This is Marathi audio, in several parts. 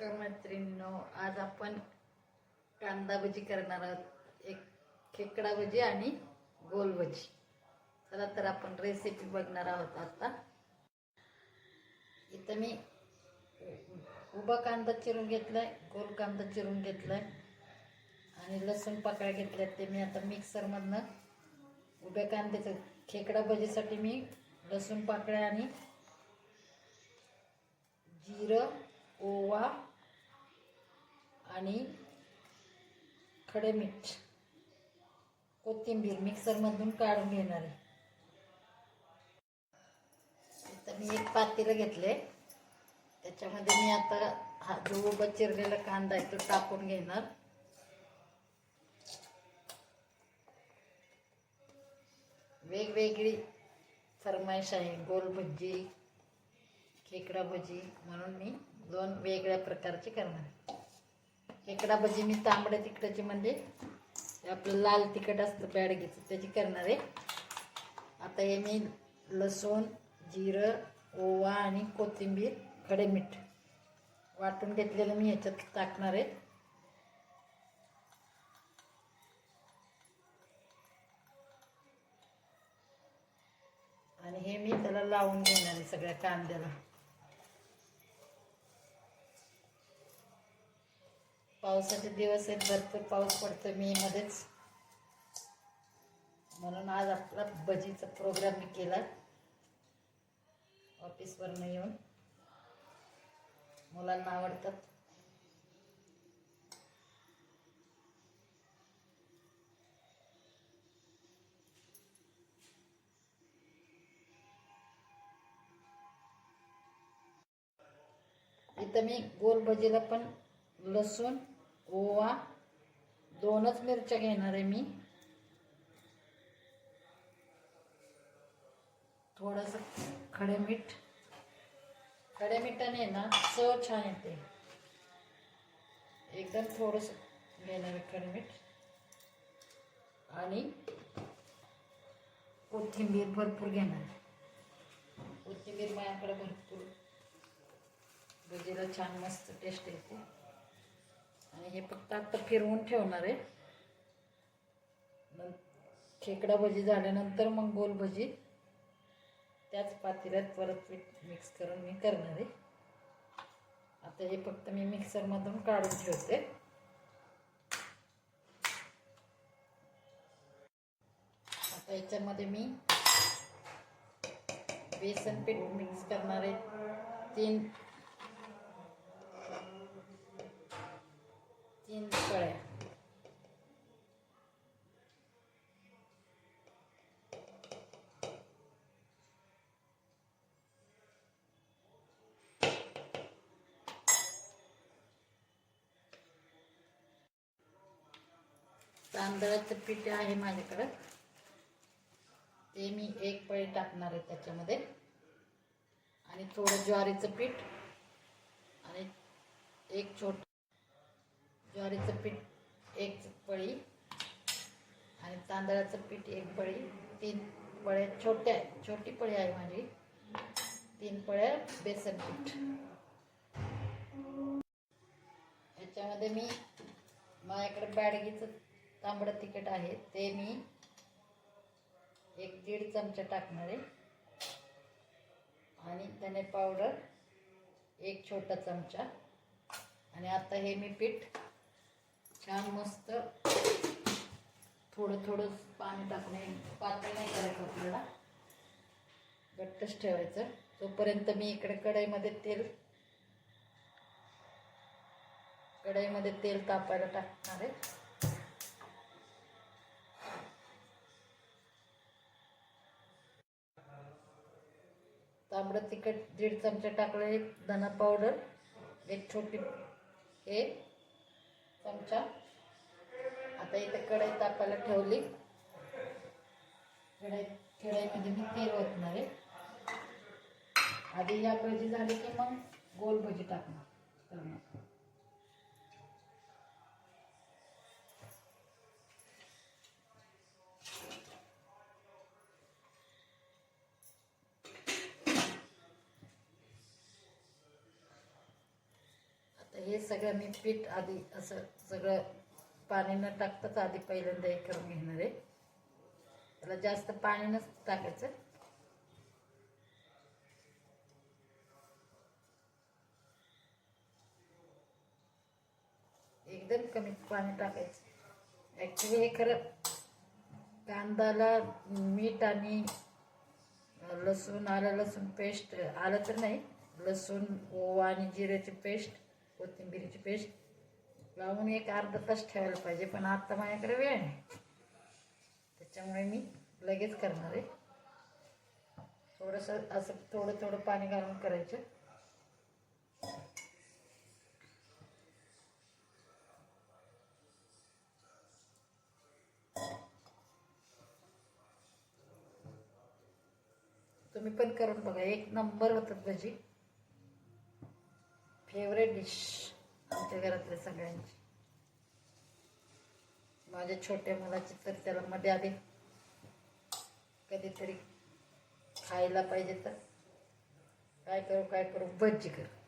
तर मैत्रिणींनो आज आपण कांदा भजी करणार आहोत. एक खेकडा भजी आणि गोल भजी चला तर आपण रेसिपी बघणार आहोत आता. इथं मी उभा कांदा चिरून घेतलाय गोल कांदा चिरून घेतलाय आणि लसूण पाकळ्या घेतल्यात ते मी आता मिक्सरमधनं उभ्या कांद्याचं खेकडा भजीसाठी मी लसूण पाकळ्या आणि जिरं ओवा आणि खडे मीठ. कोथिंबीर मिक्सरमधून काढून घेणार आहे. इथं मी एक पातेलं घेतले त्याच्यामध्ये मी आता हा जो उभा चिरलेला कांदा आहे तो टाकून घेणार. वेगवेगळी फरमाईश आहे. गोल भजी खेकडा भजी म्हणून मी दोन वेगळ्या प्रकारचे करणार आहे. खेकडा भजी मी तांबड्या तिखटाची म्हणजे आपलं लाल तिखट असतं बॅडगीचं त्याची करणार आहे. आता हे मी लसूण जिरं ओवा आणि कोथिंबीर खडे मीठ वाटून घेतलेलं मी ह्याच्यात टाकणार आहे. आणि हे मी त्याला लावून घेणार आहे सगळ्या कांद्याला. पावसाचे दिवस आहेत भरपूर पाऊस पडतो मे मध्येच. म्हणून आज आपला भजीचा प्रोग्राम मी केला. ऑफिसवरनं येऊन. मुलांना आवडतात. इथं मी गोल भजीला पण लसूण ओवा. दोनच मिरच्या घेणार आहे मी. थोडंसं खडे मीठ. खडे मिठाने ना चव छान येते. एकदम थोडंसं घेणार आहे खडे मीठ. आणि कोथिंबीर भरपूर घेणार कोथिंबीर माझ्याकडे भरपूर. भजीला छान मस्त टेस्ट येते. हे फक्त आता फिरवून ठेवणार आहे. खेकडा भजी झाल्यानंतर मग गोल भजी. त्याच पातेल्यात परत पीठ मिक्स करून मी करणार आहे. आता हे फक्त मी मिक्सरमधून काढून ठेवते. आता याच्यामध्ये मी बेसन पीठ मिक्स करणार आहे. तीन तीन कळ्या. तांदळाचं पीठ आहे माझ्याकडं. ते मी एक पळी टाकणार आहे त्याच्यामध्ये. आणि थोडं ज्वारीचं पीठ आणि एक छोट ज्वारीचं पीठ एक पळी आणि तांदळाचं पीठ एक पळी. तीन पळ्या छोट्या छोटी पळी आहे माझी. तीन पळ्या बेसन पीठ. याच्यामध्ये मी माझ्याकडे बॅडगीचं तांबडं तिखट आहे. ते मी एक दीड चमचा टाकणार आहे. आणि धने पावडर एक छोटा चमचा. आणि आता हे मी पीठ छान मस्त थोडं थोडं पाणी टाकणे पातळ नाही करायचं आपल्याला. घट्टच ठेवायचं. तोपर्यंत मी इकडे कढईमध्ये तेल कढईमध्ये तेल तापायला टाकणार आहे. तांबडं तिखट दीड चमचा टाकलं एक धना पावडर एक छोटी एक चमचा. आता इथे कढई तापायला ठेवली. कढई कढईमध्ये मी तेल ओतणार आहे. आधी या भजी झाली की मग गोल भजी टाकणार. करणार हे सगळं मी पीठ आधी असं सगळं पाणी न टाकताच आधी पहिल्यांदा हे करून घेणार आहे. त्याला जास्त पाणी नसतं टाकायचं. एकदम कमी पाणी टाकायचं. ॲक्च्युली हे खरं कांदाला मीठ आणि लसूण आलं लसूण पेस्ट आलं तर नाही. लसूण ओवा आणि जिऱ्याची पेस्ट कोथिंबीरीची पेस्ट लावून एक अर्धा तास ठेवायला पाहिजे पण आत्ता माझ्याकडे वेळ नाही. त्याच्यामुळे मी लगेच करणार आहे. थोडंसं असं थोडं थोडं पाणी घालून करायचं. तुम्ही पण करून बघा एक नंबर होतात भजी. फेवरेट डिश आमच्या घरातल्या सगळ्यांची. माझ्या छोट्या मुलाची तर त्याला मध्ये आधी कधीतरी खायला पाहिजे तर. काय करू काय करू? बज्जी करू.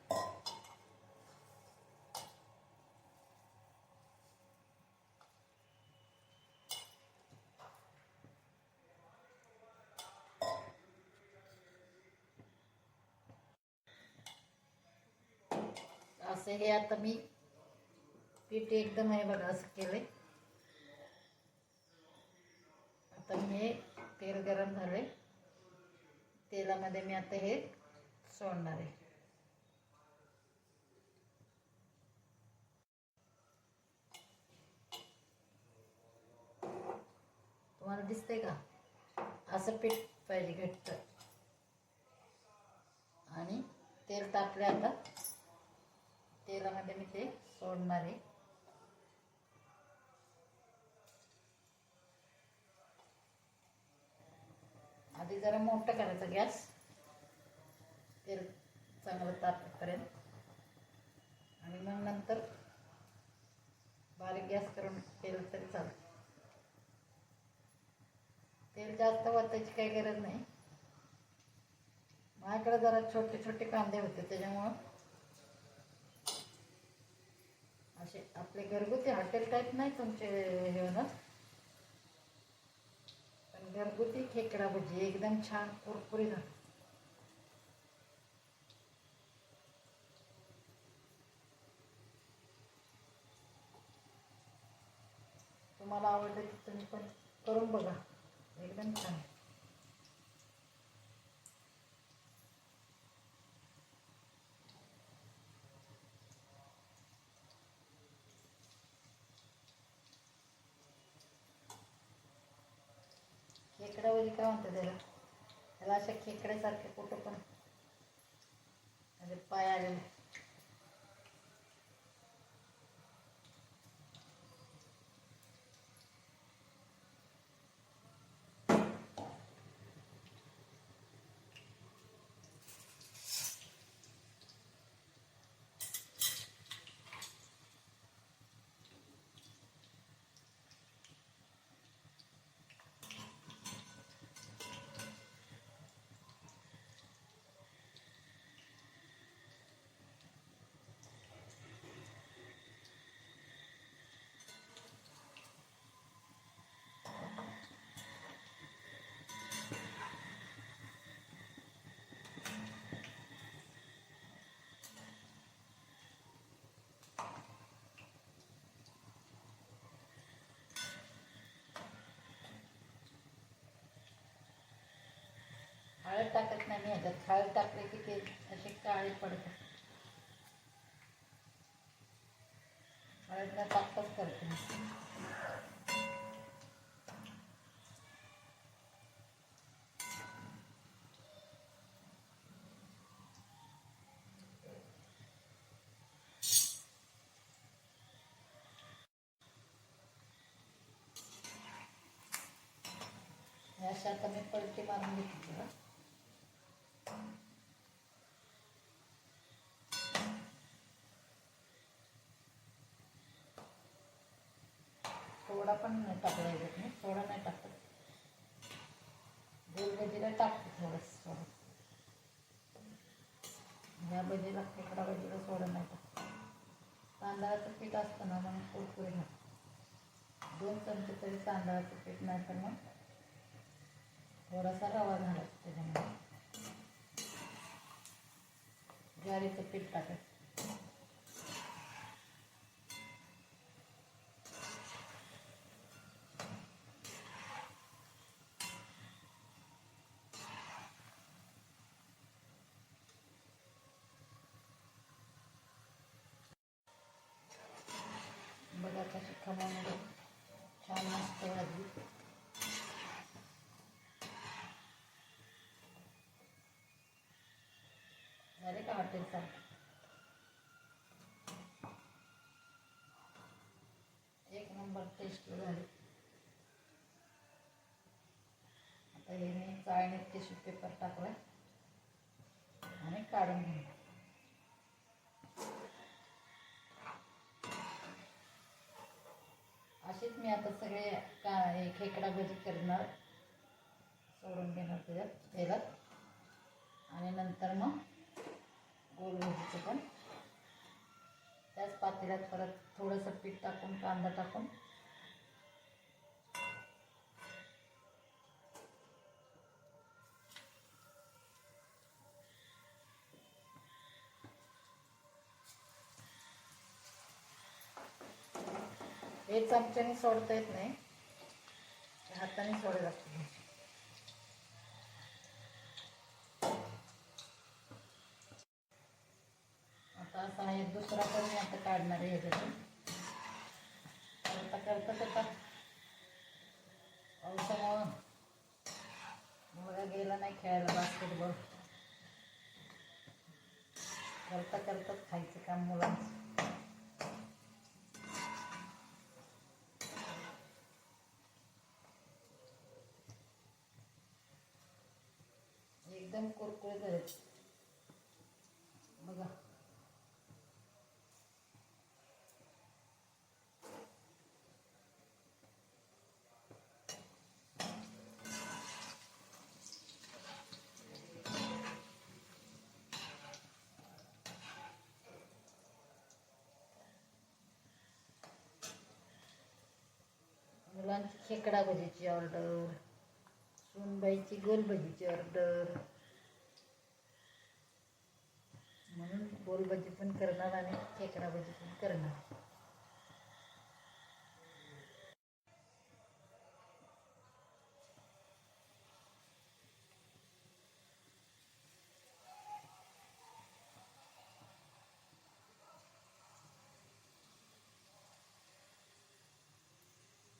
असं हे आता मी पीठ एकदम आहे बघा असं केलंय. आता मी हे तेल गरम झालंय. तेलामध्ये मी आता हे सोडणार आहे. तुम्हाला दिसतंय का? असं पीठ पाहिजे घट्ट. आणि तेल तापले आता. तेलामध्ये मी ते सोडणार आहे आधी जरा मोठं करायचं गॅस तेल चांगलं तापेपर्यंत आणि मग नंतर बारीक गॅस करून केलं तरी चालतं तेल जास्त वाचायची काही गरज नाही माझ्याकडे जरा छोटे छोटे कांदे होते त्याच्यामुळं असे आपले घरगुती हॉटेल टाईप नाही तुमचे हे होणार. पण घरगुती खेकडा भजी एकदम छान कुरकुरी होतात. तुम्हाला आवडलं की तुम्ही पण करून बघा. एकदम छान. आहे. काय म्हणतात त्याला त्याला अशा खेकड्यासारखे कुठं पण म्हणजे पाय आलेले हळद टाकत नाही मी ह्याच्यात टाकले की ते असे काळे पडतात. हळद न टाकताच करते अशा कमी पडते मारून घेतली बघा. सोडा पण नाही टाकलं मी सोडा नाही टाकत गोल भजीला टाकते थोडंसं सोडा या भजीला खेकडा भजीला सोडा नाही टाकत तांदळाचं पीठ असतं ना मग कुरकुरे होतं. दोन चमचे तरी तांदळाचं पीठ नाही तर मग थोडासा रवा घालायचा त्याच्यामध्ये. ज्वारीचं पीठ टाकायचं बघा कशी खमंग छान मस्त भाजी झाले एक नंबर टेस्ट झाली आता हे मी चाळणीत टिश्यू पेपर टाकलाय आणि काढून घेऊ अशीच मी आता सगळे का हे खेकडा भजी करणार. सोडून घेणार त्याच्यात तेलात आणि नंतर मग गोल पण. त्याच पातेल्यात परत थोडंसं पीठ टाकून कांदा टाकून. हे चमच्याने सोडता येत नाही. हाताने सोडायला लागते आता असा दुसरा पण मी आता काढणार आहे ह्याच्यातून करता करता करता पावसामुळं. मुलगा गेला नाही खेळायला बास्केटबॉल करता करताच खायचं काम मुलांचं. एकदम कुरकुरे झालेत बघा मुलांची खेकडा भजीची ऑर्डर सोनबाईची गोलभजीची ऑर्डर म्हणून गोलभजी पण करणार आणि खेकडा भजी पण करणार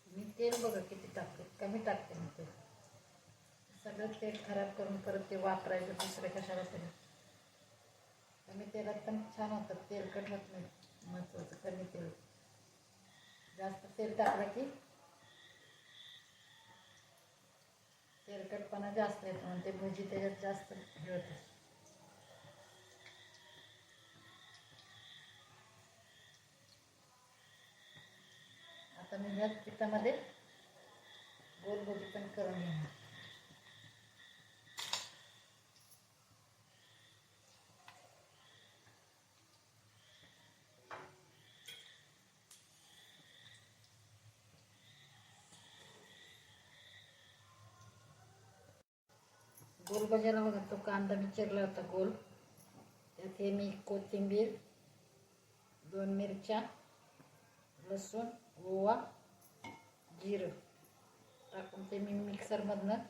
मी तेल बघा किती टाकते कमी टाकते मी तेल. सगळं तेल खराब करून परत ते वापरायचं दुसरं कशाला तरी. कमी तेलात पण छान होतं तेलकट होत नाही महत्वाचं कमी तेल. जास्त तेल टाकलं की तेलकटपणा जास्त येतो आणि ते भजी त्याच्यात जास्त हे आता मी ह्याच पिठामध्ये गोल भजी पण करून घेणार गोल भज्याला बघा तो कांदा मी चिरला होता गोल. त्यात हे मी कोथिंबीर दोन मिरच्या लसूण ओवा जिरं. टाकून ते मी मिक्सरमधनं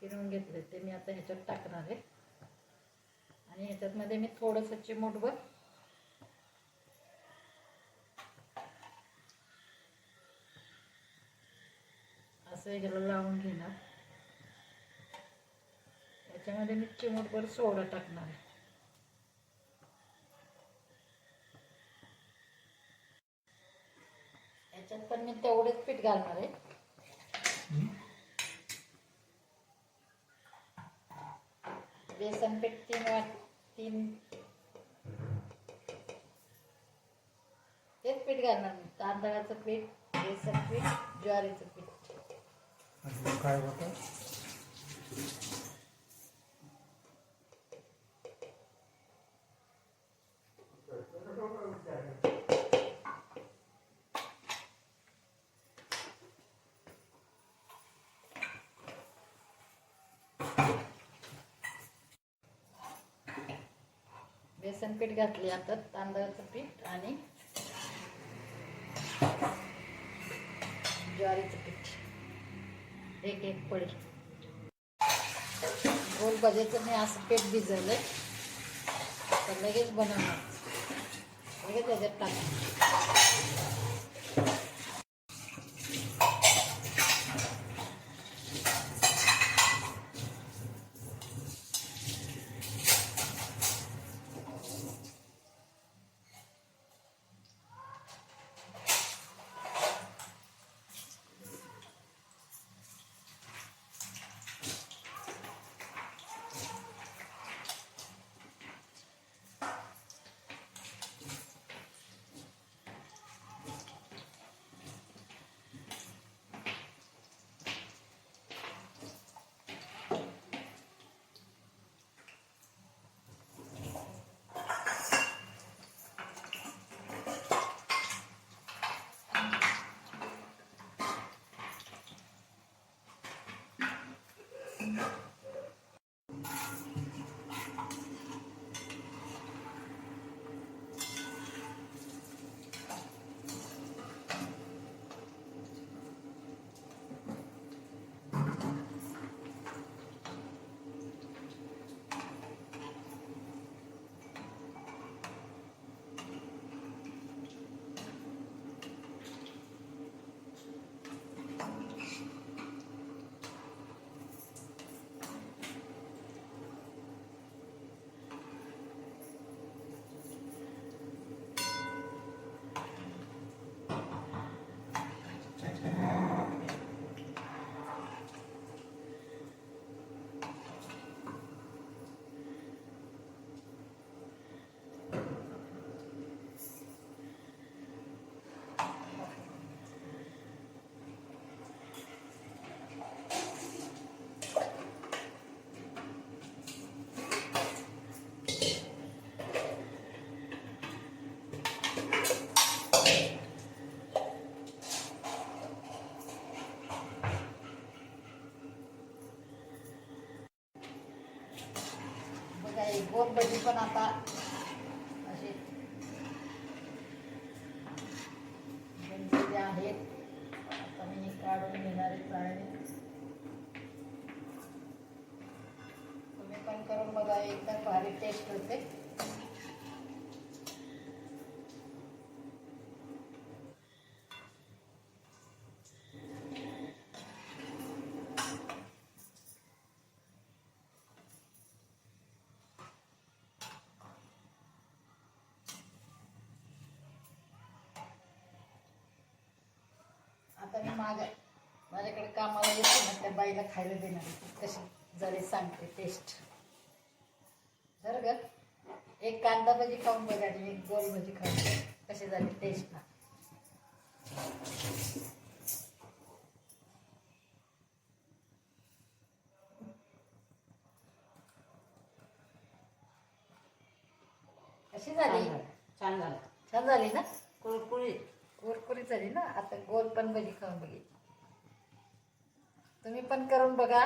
फिरवून घेतले ते मी आता ह्याच्यात टाकणार आहे. आणि ह्याच्यातमध्ये मी थोडंसं चिमूटभर असं ह्याला लावून घेणार. त्याच्यामध्ये मी चिमूटभर सोडा टाकणार आहे. याच्यात पण मी तेवढेच पीठ घालणार आहे. बेसन पीठ तीन वाट तीन. तेच पीठ घालणार मी. तांदळाचं पीठ बेसन पीठ ज्वारीचं पीठ. काय होतं? बेसन पीठ घातले आता तांदळाचं पीठ आणि ज्वारीचं पीठ. एक एक पडी गोल भाज्याचं मी असं पीठ भिजवलंय. तर लगेच बनवणार. लगेच त्याच्यात टाकणार. बघा ही पण आता अशी बनलेली आहेत आता मी हे काढून घेणार आहे चाळणी तुम्ही पण करून बघा एकदम भारी टेस्ट होते आता मी माझ्या माझ्याकडे कामाला येते ना त्या बाईला खायला देणार. कशी? झाली सांगते टेस्ट जर ग एक कांदा भजी खाऊन बघा आणि एक गोल भजी खाऊन. कशी झाली टेस्ट ना. कशी झाली? छान झालं. छान झाली. ना? कुरकुरीत. कुरकुरीत झाली ना? आता गोल पण भजी खाऊन बघी तुम्ही पण करून बघा.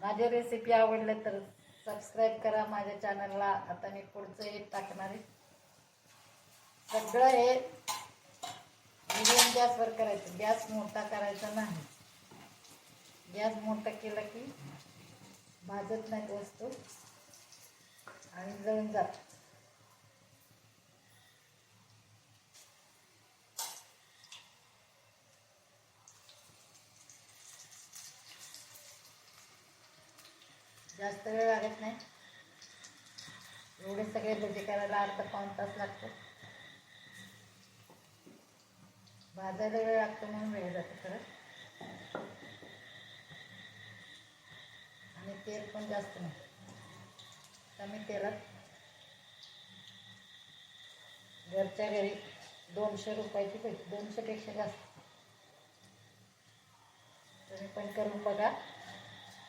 माझ्या रेसिपी आवडल्या तर सबस्क्राईब करा माझ्या चॅनलला आता मी पुढचं हे टाकणार आहे. सगळं हे मिडियम गॅसवर करायचं. गॅस मोठा करायचा नाही. गॅस मोठा केला की भाजत नाहीत वस्तू. आणि जळून जात. जास्त वेळ लागत नाही. एवढे सगळे भजी करायला अर्धा पाऊण तास लागतो. भाजायला वेळ लागतो म्हणून वेळ जातो खरं. आणि तेल पण जास्त नाही. कमी तेलात. घरच्या घरी दोनशे रुपयाची भजी दोनशेपेक्षा जास्त. तुम्ही पण करून बघा.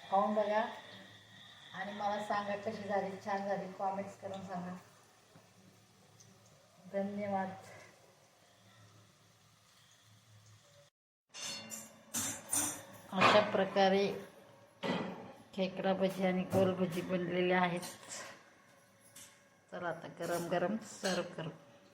खाऊन बघा. आणि मला सांगा कशी झाली छान झाली. कॉमेंट्स करून सांगा. धन्यवाद. अशा प्रकारे खेकडा भजी आणि गोल भजी बनलेल्या आहेत. तर आता गरम गरम सर्व करू